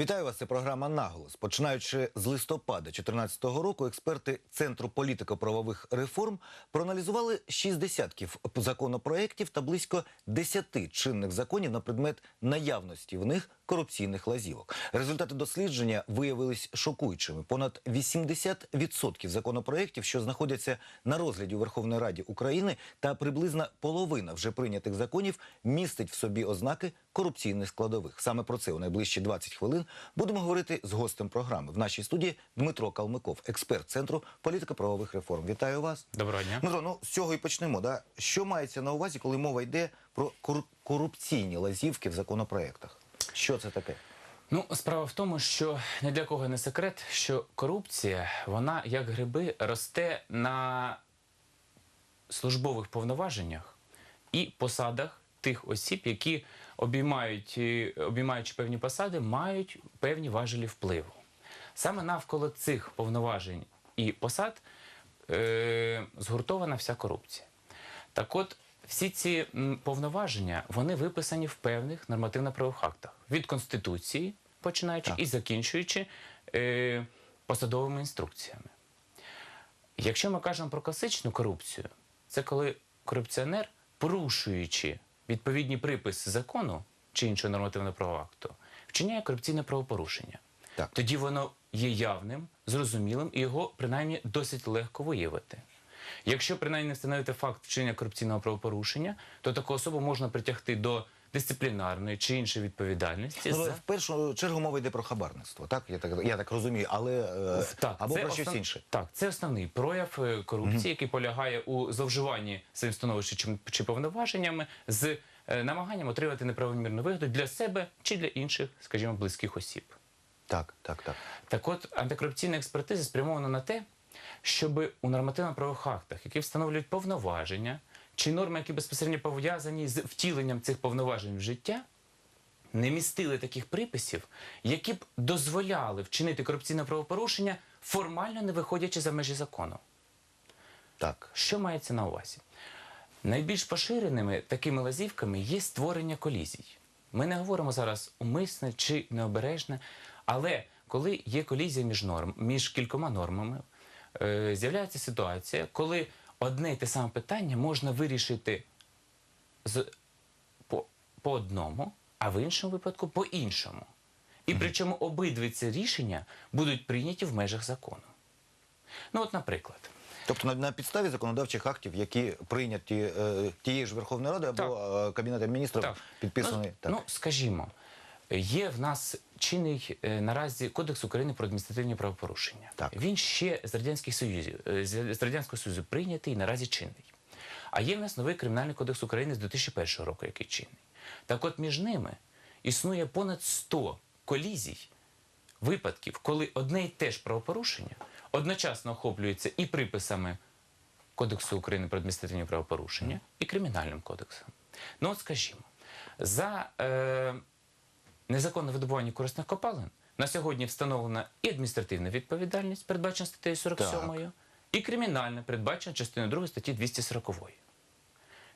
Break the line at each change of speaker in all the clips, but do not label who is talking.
Вітаю вас. Це програма Наголос. Починаючи з листопада 2014 року, експерти Центру політико-правових реформ проаналізували 6 десятків законопроєктів та близько 10 чинних законів на предмет наявності в них корупційних лазівок. Результати дослідження виявились шокуючими. Понад 80% законопроєктів, що знаходяться на розгляді у Верховної Раді України, та приблизно половина вже прийнятих законів містить в собі ознаки корупційних складових. Саме про це у найближчі 20 хвилин будемо говорити з гостем програми. В нашій студії Дмитро Калмиков, експерт Центру політико-правових реформ. Вітаю вас.
Доброго дня.
Дмитро, ну з цього і почнемо. Да? Що мається на увазі, коли мова йде про кор- корупційні лазівки в законопроектах? Що це таке?
Ну, справа в тому, що ні для кого не секрет, що корупція, вона як гриби росте на службових повноваженнях і посадах тих осіб, які обіймають, е, обіймаючи певні посади, мають певні важелі впливу. Саме навколо цих повноважень і посад е, згуртована вся корупція. Так от, всі ці повноваження вони виписані в певних нормативно-правових актах від Конституції, починаючи
Так.
і закінчуючи е, посадовими інструкціями. Якщо ми кажемо про класичну корупцію, це коли корупціонер, порушуючи відповідні приписи закону чи іншого нормативно-правового акту, вчиняє корупційне правопорушення.
Так.
Тоді воно є явним, зрозумілим і його принаймні досить легко виявити. Якщо принаймні не встановити факт вчинення корупційного правопорушення, то таку особу можна притягти до дисциплінарної чи іншої відповідальності.
Ну,
за...
в першу чергу мова йде про хабарництво, так? Я так, я так розумію, але е,
Так,
або про щось
основ-
інше.
Так, це основний прояв е, корупції, який полягає у зловживанні своїм становищем чи, чи повноваженнями з е, намаганням отримати неправомірну вигоду для себе чи для інших, скажімо, близьких осіб.
Так, так, так.
Так от, антикорупційна експертиза спрямована на те, щоб у нормативно-правових актах, які встановлюють повноваження, чи норми, які безпосередньо пов'язані з втіленням цих повноважень в життя, не містили таких приписів, які б дозволяли вчинити корупційне правопорушення, формально не виходячи за межі закону.
Так.
Що мається на увазі? Найбільш поширеними такими лазівками є створення колізій. Ми не говоримо зараз умисне чи необережне, але коли є колізія між норм, між кількома нормами, е, з'являється ситуація, коли одне й те саме питання можна вирішити з, по, по одному, а в іншому випадку по іншому. І причому обидві ці рішення будуть прийняті в межах закону. Ну, от, наприклад.
Тобто на, на підставі законодавчих актів, які прийняті е, тією ж Верховною Радою або е, Кабінетом міністрів, підписані.
Ну,
так.
ну, скажімо, є в нас чинний е, наразі Кодекс України про адміністративні правопорушення.
Так.
Він ще з Радянських Союзів, е, з з Радянського Союзу прийнятий і наразі чинний. А є в нас новий Кримінальний кодекс України з 2001 року, який чинний. Так от між ними існує понад 100 колізій, випадків, коли одне й те ж правопорушення одночасно охоплюється і приписами Кодексу України про адміністративні правопорушення, і Кримінальним кодексом. Ну, от скажімо, за е, незаконне видобування корисних копалин на сьогодні встановлена і адміністративна відповідальність, передбачена статтею 47, і кримінальна, передбачена частиною 2 статті 240.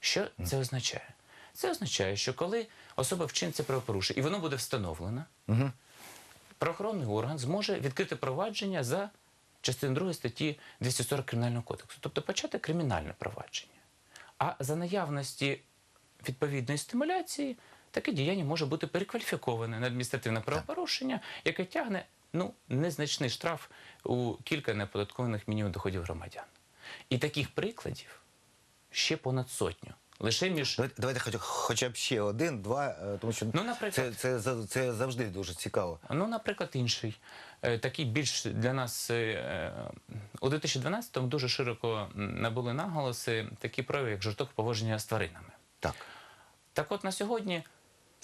Що це означає? Це означає, що коли особа вчинить це правопорушення, і воно буде встановлено, правоохоронний орган зможе відкрити провадження за частиною 2 статті 240 Кримінального кодексу, тобто почати кримінальне провадження. А за наявності відповідної стимуляції таке діяння може бути перекваліфіковане на адміністративне правопорушення, яке тягне ну, незначний штраф у кілька неоподаткованих мінімум доходів громадян. І таких прикладів ще понад сотню. Лише між
Давайте, давайте хоч, хоча б ще один, два, е, тому що
Ну, наприклад.
це, це, за- це завжди дуже цікаво.
Ну, наприклад, інший. Е, Такий більш для нас е, е, у 2012-му дуже широко м, набули наголоси такі прояви, як жорстоке поводження з тваринами.
Так.
Так от на сьогодні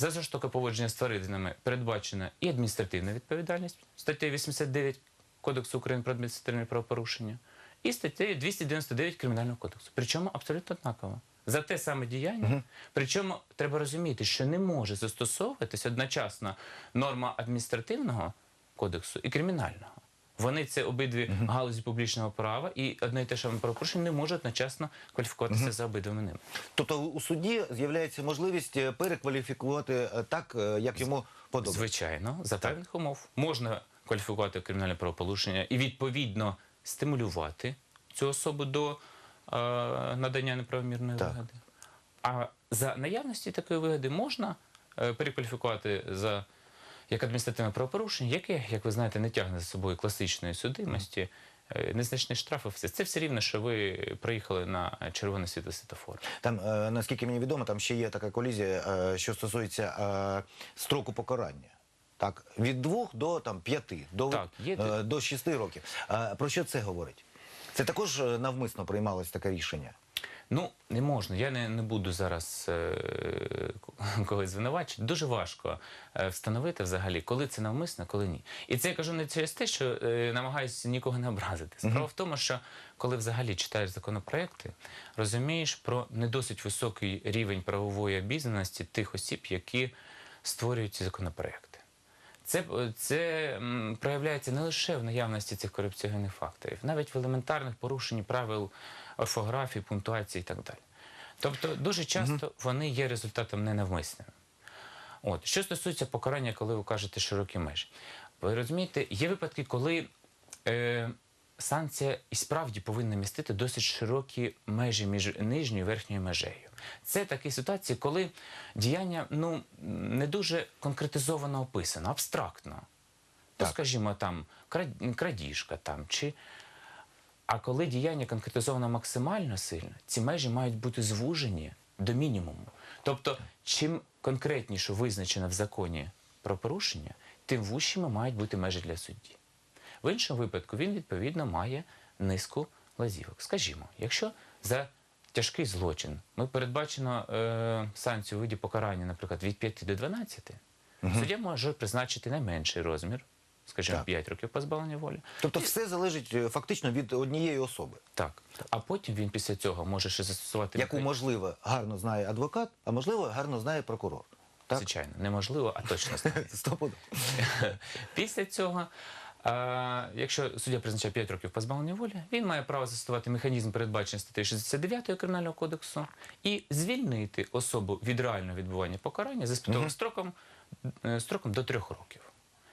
за жорстоке поводження з тваринами передбачена і адміністративна відповідальність статтею 89 Кодексу України про адміністративні правопорушення, і статтею 299 Кримінального кодексу. Причому абсолютно однаково. За те саме діяння. Причому треба розуміти, що не може застосовуватись одночасно норма адміністративного кодексу і кримінального. Вони це обидві галузі публічного права, і одне і те саме правопорушення не може одночасно кваліфікуватися за обидвими ними.
Тобто у суді з'являється можливість е, перекваліфікувати е, так, е, як йому подобається.
Звичайно, за певних умов можна кваліфікувати кримінальне правопорушення і відповідно стимулювати цю особу до е, надання неправомірної
Так.
вигоди. А за наявності такої вигоди можна е, перекваліфікувати за як адміністративне правопорушення, яке, як ви знаєте, не тягне за собою класичної судимості, е, незначний штраф і все. Це все рівно, що ви приїхали на червоне світло світофор.
Там, е, наскільки мені відомо, там ще є така колізія, е, що стосується е, строку покарання. Так, від двох до там п'яти, до,
Так, є
е, до шести років. А про що це говорить? Це також е, навмисно приймалось таке рішення.
Ну, не можна. Я не, не буду зараз е, когось звинувачити. Дуже важко е, встановити взагалі, коли це навмисно, коли ні. І це я кажу не через те, що е, намагаюся нікого не образити. Справа в тому, що коли взагалі читаєш законопроекти, розумієш про не досить високий рівень правової обізнаності тих осіб, які створюють ці законопроекти. Це, це м, проявляється не лише в наявності цих корупціогенних факторів, навіть в елементарних порушенні правил орфографії, пунктуації і так далі. Тобто дуже часто вони є результатом ненавмисним. От. Що стосується покарання, коли ви кажете широкі межі, ви розумієте, є випадки, коли е, санкція і справді повинна містити досить широкі межі між нижньою і верхньою межею. Це такі ситуації, коли діяння ну, не дуже конкретизовано описано, абстрактно. Ну, скажімо, там крад- крадіжка там, чи а коли діяння конкретизовано максимально сильно, ці межі мають бути звужені до мінімуму. Тобто, чим конкретніше визначено в законі про порушення, тим вущими мають бути межі для судді. В іншому випадку він відповідно має низку лазівок. Скажімо, якщо за тяжкий злочин ми передбачено е, санкцію у виді покарання, наприклад, від 5 до 12, суддя може призначити найменший розмір, скажімо,
Так.
5 років позбавлення волі.
Тобто все залежить е, фактично від однієї особи,
Так. А потім він після цього може ще застосувати
яку
механізм.
можливо гарно знає адвокат, а можливо гарно знає прокурор. Так?
Звичайно, неможливо, а точно знає. Після цього, а, якщо суддя призначає 5 років позбавлення волі, він має право застосувати механізм, передбачений статтею 69 Кримінального кодексу, і звільнити особу від реального відбування покарання за спитовим строком, е, строком до 3 років.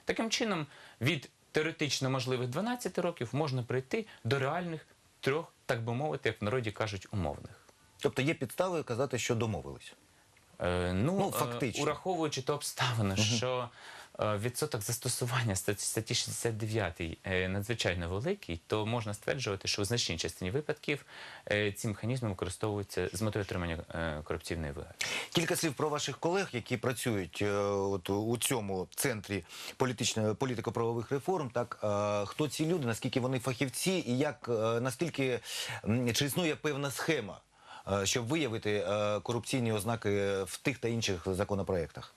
Таким чином, від теоретично можливих 12 років можна прийти до реальних трьох, так би мовити, як в народі кажуть, умовних.
Тобто є підстави казати, що домовились.
Е, ну,
Ну,
е,
фактично.
ураховуючи ту обставину, що е, відсоток застосування статті, статті 69 е, надзвичайно великий, то можна стверджувати, що в значній частині випадків е, ці механізми використовуються з метою отримання е, корупційної вигоди.
Кілька слів про ваших колег, які працюють е, от, у цьому центрі політичної політико-правових реформ. Так е, хто ці люди, наскільки вони фахівці, і як е, наскільки чи існує певна схема, е, щоб виявити е, корупційні ознаки в тих та інших законопроєктах?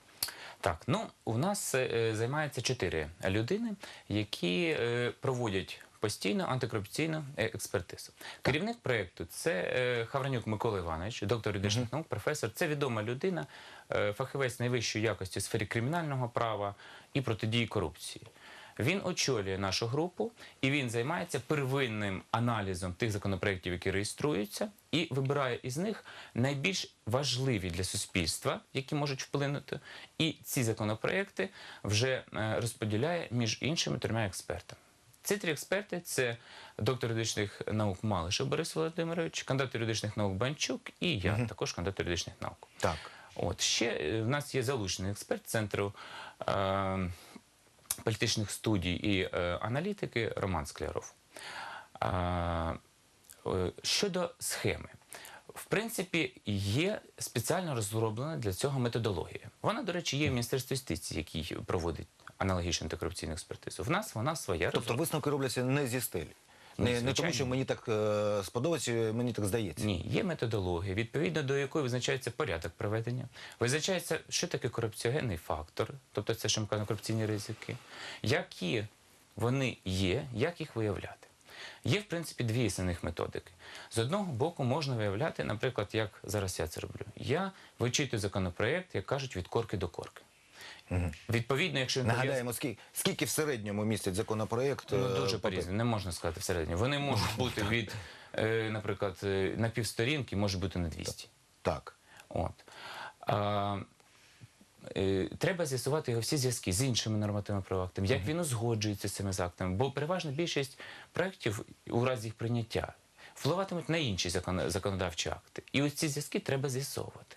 Так, ну у нас е, займається чотири людини, які е, проводять постійно антикорупційну е, експертизу. Керівник проєкту це е, Хавранюк Микола Іванович, доктор юридичних наук, професор. Це відома людина, е, фахівець найвищої якості в сфері кримінального права і протидії корупції. Він очолює нашу групу і він займається первинним аналізом тих законопроєктів, які реєструються, і вибирає із них найбільш важливі для суспільства, які можуть вплинути. І ці законопроєкти вже е, розподіляє між іншими трьома експертами. Ці три експерти це доктор юридичних наук Малишев Борис Володимирович, кандидат юридичних наук Банчук і я, також кандидат юридичних наук.
Так.
От ще е, в нас є залучений експерт центру е, політичних студій і е, аналітики Роман Скляров. Е, щодо схеми. В принципі, є спеціально розроблена для цього методологія. Вона, до речі, є в Міністерстві юстиції, який проводить аналогічну антикорупційну експертизу. В нас вона своя
Тобто висновки робляться не зі стелі. Не, не тому, що мені так е, сподобається, мені так здається.
Ні, є методологія, відповідно до якої визначається порядок проведення, визначається, що таке корупціогенний фактор, тобто це що ми кажемо корупційні ризики, які вони є, як їх виявляти. Є, в принципі, дві основних методики. З одного боку, можна виявляти, наприклад, як зараз я це роблю. Я вичитую законопроєкт, як кажуть, від корки до корки. Відповідно, якщо він
Нагадаємо, скільки, скільки в середньому містить законопроєкт?
Ну,
е,
дуже
по-
по-різному, не можна сказати всередині. Вони можуть бути від, е, наприклад, е, на півсторінки, може бути на 200.
Так.
От. А, е, треба з'ясувати його всі зв'язки з іншими нормативними правовими актами, як він узгоджується з цими актами. Бо переважна більшість проєктів у разі їх прийняття впливатимуть на інші закон- законодавчі акти. І ось ці зв'язки треба з'ясовувати.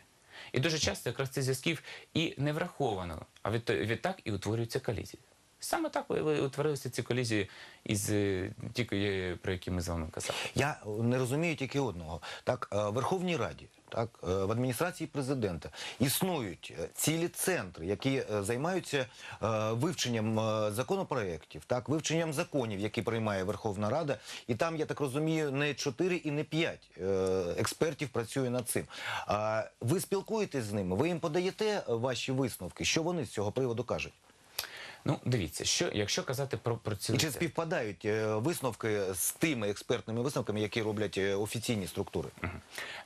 І дуже часто якраз цих зв'язків і не враховано, а від, відтак і утворюються колізії. Саме так утворилися ці колізії із е, ті, е, про які ми з вами казали.
Я не розумію тільки одного. Так, е, Верховній Раді, так, е, в адміністрації президента існують е, цілі центри, які е, займаються вивченням законопроєктів, так, вивченням законів, які приймає Верховна Рада. І там, я так розумію, не 4 і не 5 е, експертів працює над цим. А ви спілкуєтесь з ними, ви їм подаєте ваші висновки, що вони з цього приводу кажуть?
Ну, дивіться, що якщо казати про, про
І чи співпадають е, висновки з тими експертними висновками, які роблять е, офіційні структури?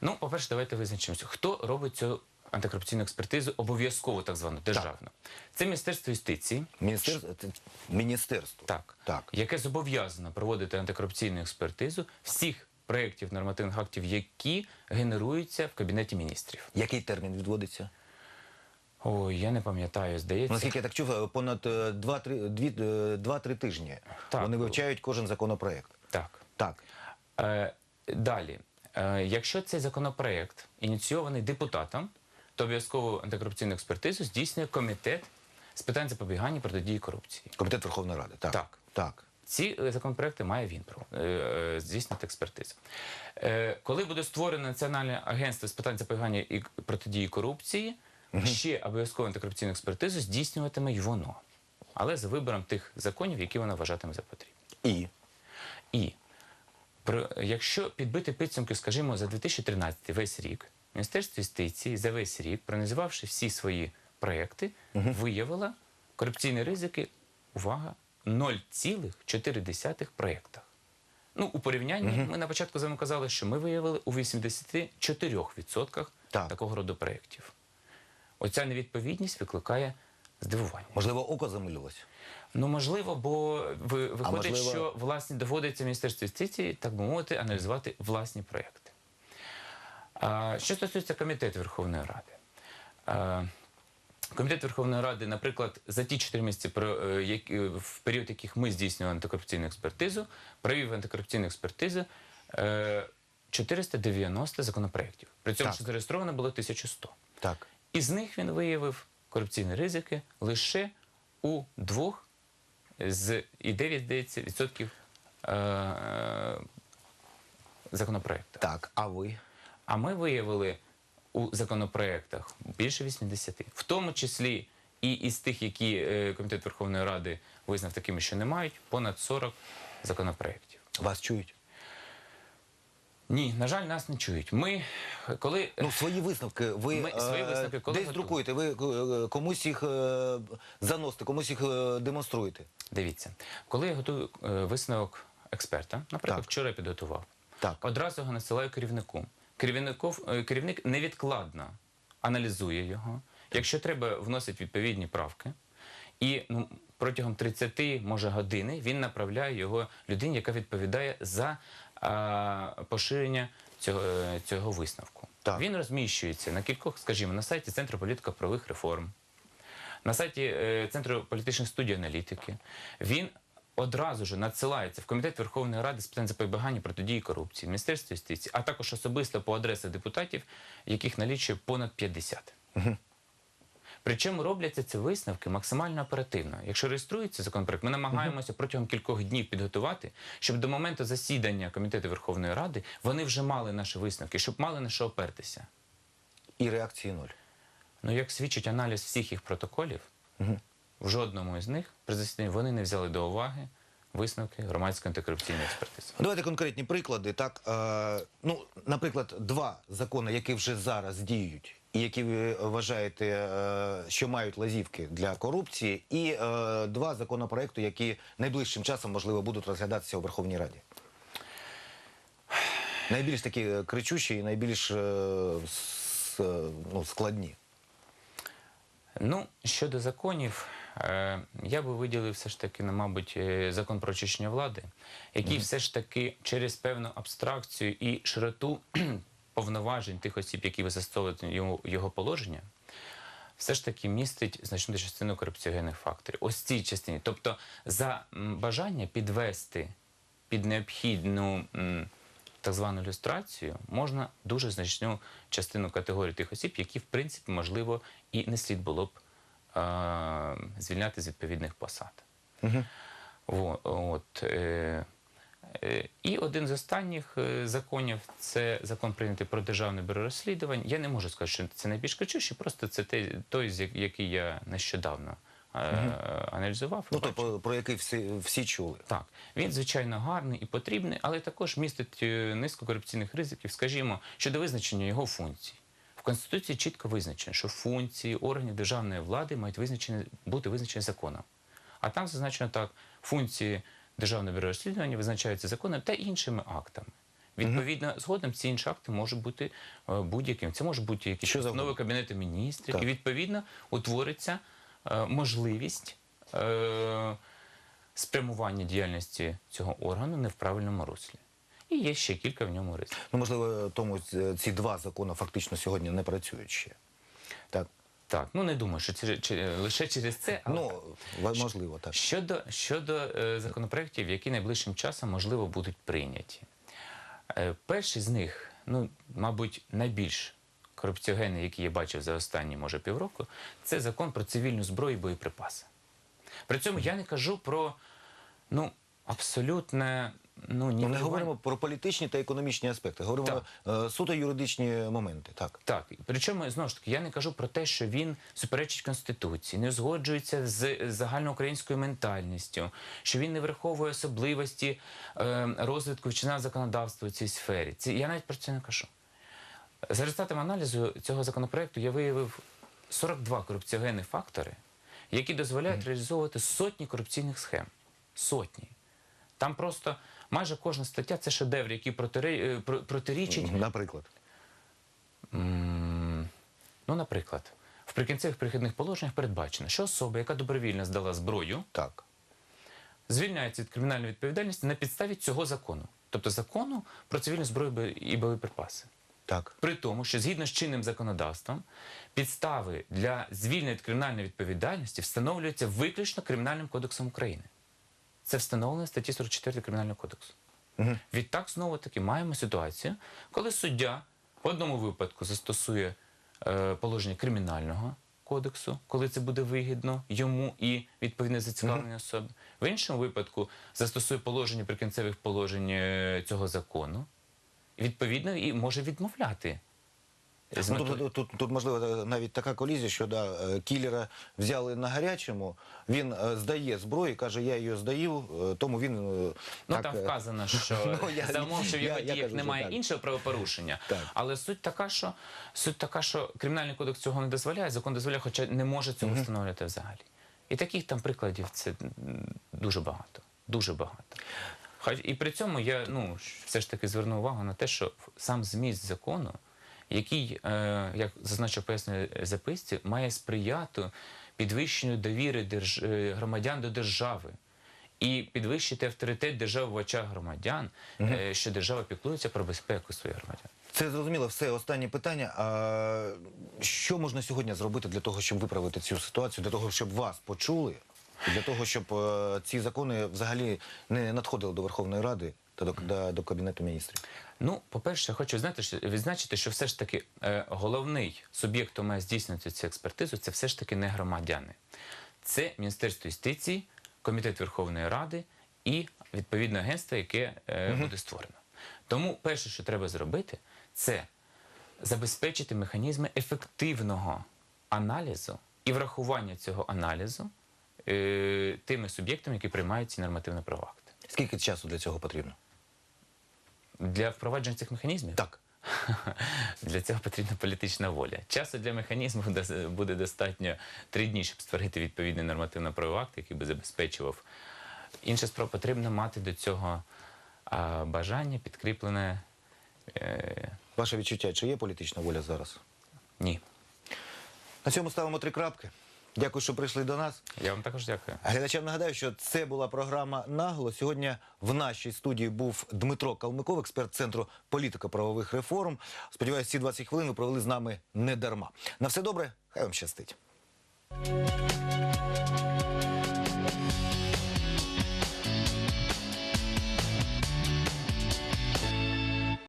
Ну, по-перше, давайте визначимося. Хто робить цю антикорупційну експертизу обов'язково так звану державну? Це Міністерство юстиції,
Міністерство, міністерство.
так,
Так.
яке зобов'язано проводити антикорупційну експертизу всіх проєктів нормативних актів, які генеруються в Кабінеті міністрів.
Який термін відводиться?
Ой, я не пам'ятаю, здається.
Наскільки я так чув, е, понад 2-3 тижні
Так.
вони вивчають кожен законопроект.
Так.
Так.
Е, далі, е, якщо цей законопроект ініційований депутатом, то обов'язково антикорупційну експертизу здійснює комітет з питань запобігання протидії корупції.
Комітет Верховної Ради. Так.
Так.
так.
Ці е, законопроекти має він е, е, здійснити експертизу. Е, Коли буде створено Національне агентство з питань запобігання і протидії корупції, ще обов'язково антикорупційну експертизу здійснюватиме й воно. Але за вибором тих законів, які воно вважатиме за потрібне.
І
І про, якщо підбити підсумки, скажімо, за 2013 весь рік, Міністерство юстиції за весь рік, проаналізувавши всі свої проекти, виявило корупційні ризики, увага, 0,4 проєктах. Ну, у порівнянні ми на початку з вами казали, що ми виявили у 84%
Так.
такого роду проєктів. Оця невідповідність викликає здивування.
можливо, око замилювалось.
Ну, можливо, бо ви, виходить,
можливо-
що власне доводиться Міністерству юстиції, так би мовити, аналізувати власні проєкти. А, що стосується комітету Верховної Ради. А, Комітет Верховної Ради, наприклад, за ті 4 місяці, е, які- в період яких ми здійснювали антикорупційну експертизу, провів антикорупційну експертизу е, 490 законопроєктів. При цьому
Так.
що зареєстровано було 1100.
Так.
Із них він виявив корупційні ризики лише у двох з і 9, здається, відсотків е, е, законопроєктів.
Так. А ви?
А ми виявили у законопроєктах більше 80, в тому числі і із тих, які е, Комітет Верховної Ради визнав такими, що не мають, понад 40 законопроєктів.
Вас чують?
Ні, на жаль, нас не чують. Ми коли
Ну, свої висновки ви
Ми свої
е,
висновки коли
десь друкуєте, ви е, комусь їх е, заносите, комусь їх е, демонструєте.
Дивіться, коли я готую е, висновок експерта, наприклад,
Так.
вчора підготував,
Так.
одразу його насилаю керівнику. Керівников, е, керівник невідкладно аналізує його. Якщо треба, вносить відповідні правки. І ну, протягом 30, може, години він направляє його людині, яка відповідає за поширення цього, цього висновку.
Так.
Він розміщується на кількох, скажімо, на сайті Центру політика правових реформ, на сайті е, Центру політичних студій аналітики. Він одразу ж надсилається в Комітет Верховної Ради з питань запобігання протидії корупції, Міністерство юстиції, а також особисто по адресах депутатів, яких налічує понад 50. Причому робляться ці висновки максимально оперативно. Якщо реєструється законопроект, ми намагаємося протягом кількох днів підготувати, щоб до моменту засідання Комітету Верховної Ради вони вже мали наші висновки, щоб мали на що опертися.
І реакції нуль.
Ну, як свідчить аналіз всіх їх протоколів, в жодному із них при засіданні вони не взяли до уваги висновки громадської антикорупційної експертизи.
Давайте конкретні приклади. Так, е, ну, наприклад, два закони, які вже зараз діють, які ви вважаєте, е, що мають лазівки для корупції, і е, два законопроекти, які найближчим часом, можливо, будуть розглядатися у Верховній Раді. Найбільш такі е, кричущі і найбільш ну, складні.
Ну, щодо законів, я би виділив все ж таки, мабуть, закон про очищення влади, який все ж таки через певну абстракцію і широту повноважень тих осіб, які використовують його, його положення, все ж таки містить значну частину корупціогенних факторів. Ось цій частині. Тобто, за бажання підвести під необхідну так звану люстрацію можна дуже значну частину категорії тих осіб, які, в принципі, можливо, і не слід було б е, звільняти з відповідних посад. Во- От, е, е, і один з останніх е, законів це закон прийнятий про державне бюро розслідувань. Я не можу сказати, що це найбільш кричущий, просто це той, який я нещодавно е, аналізував.
Ну, то, про який всі, всі чули.
Так, він звичайно гарний і потрібний, але також містить е, низку корупційних ризиків, скажімо, щодо визначення його функцій. В Конституції чітко визначено, що функції органів державної влади мають визначені, бути визначені законом. А там зазначено так: функції Державного бюро розслідування визначаються законом та іншими актами. Відповідно, згодом ці інші акти можуть бути е, будь-яким. Це може бути якісь
завгодно.
Кабінету міністрів,
Так.
і відповідно утвориться е, можливість е, спрямування діяльності цього органу не в правильному руслі. І є ще кілька в ньому ризиків.
Ну, можливо, тому ці два закони фактично сьогодні не працюють ще. Так.
Так, ну не думаю, що через, чи- лише через це. Але
Ну, можливо, так.
Щодо, щодо е, законопроєктів, які найближчим часом, можливо, будуть прийняті. Е, перший з них, ну, мабуть, найбільш корупціогенний, який я бачив за останні, може, півроку, це закон про цивільну зброю і боєприпаси. При цьому я не кажу про ну, абсолютне. Ну,
Ну, не говоримо про політичні та економічні аспекти, говоримо е, суто юридичні моменти. Так.
Так, причому знову ж таки я не кажу про те, що він суперечить конституції, не узгоджується з загальноукраїнською ментальністю, що він не враховує особливості е, розвитку вчинного законодавства у цій сфері. Це я навіть про це не кажу. За результатами аналізу цього законопроекту я виявив 42 корупціогенні фактори, які дозволяють реалізовувати сотні корупційних схем. Сотні. Там просто майже кожна стаття це шедевр, який протире- е, протирічить
Наприклад.
М, Ну, наприклад, в прикінцевих перехідних положеннях передбачено, що особа, яка добровільно здала зброю,
Так.
звільняється від кримінальної відповідальності на підставі цього закону, тобто закону про цивільну зброю і боєприпаси.
Так.
При тому, що згідно з чинним законодавством, підстави для звільнення від кримінальної відповідальності встановлюються виключно Кримінальним кодексом України. Це встановлено в статті 44 Кримінального кодексу.
Мгм.
Відтак, знову таки, маємо ситуацію, коли суддя в одному випадку застосує е, положення кримінального кодексу, коли це буде вигідно йому і відповідно зацікавленій особі. В іншому випадку застосує положення прикінцевих положень е, цього закону, відповідно і може відмовляти.
Ну, тут, тут, тут, можливо, навіть така колізія, що да, е, кілера взяли на гарячому, він е, здає зброю, каже, я її здаю, е, тому він. е,
Ну
так,
там
е,
вказано, що
Ну, я-
за умов, що в його діях немає
так.
іншого правопорушення.
Так.
Але суть така, що суть така, що кримінальний кодекс цього не дозволяє, закон дозволяє, хоча не може цього встановлювати взагалі. І таких там прикладів це дуже багато. Дуже багато. Хоч і при цьому я ну все ж таки зверну увагу на те, що сам зміст закону, який, е, як зазначив пояснює записці, має сприяти підвищенню довіри держ... е, громадян до держави. І підвищити авторитет держави в очах громадян, е, що держава піклується про безпеку своїх громадян.
Це зрозуміло, все останнє питання. А що можна сьогодні зробити для того, щоб виправити цю ситуацію, для того, щоб вас почули, для того, щоб ці закони взагалі не надходили до Верховної Ради до, до, до Кабінету міністрів?
Ну, по-перше, хочу знаєте, що відзначити, що все ж таки е, головний суб'єкт, хто має здійснювати цю експертизу, це все ж таки не громадяни. Це Міністерство юстиції, Комітет Верховної Ради і відповідне агентство, яке е, буде створено. Тому перше, що треба зробити, це забезпечити механізми ефективного аналізу і врахування цього аналізу е, тими суб'єктами, які приймають ці нормативно-правові акти.
Скільки часу для цього потрібно?
Для впровадження цих механізмів
Так.
Для цього потрібна політична воля. Часу для механізму буде достатньо три дні, щоб створити відповідний нормативно-правовий акт, який би забезпечував. Інша справа потрібно мати до цього а, бажання підкріплене. Е,
Ваше відчуття, чи є політична воля зараз?
ні.
На цьому ставимо три крапки. Дякую, що прийшли до нас.
Я вам також дякую.
Глядачам нагадаю, що це була програма Нагло. Сьогодні в нашій студії був Дмитро Калмиков, експерт центру політико-правових реформ. Сподіваюся, ці 20 хвилин ви провели з нами не дарма. На все добре, хай вам щастить.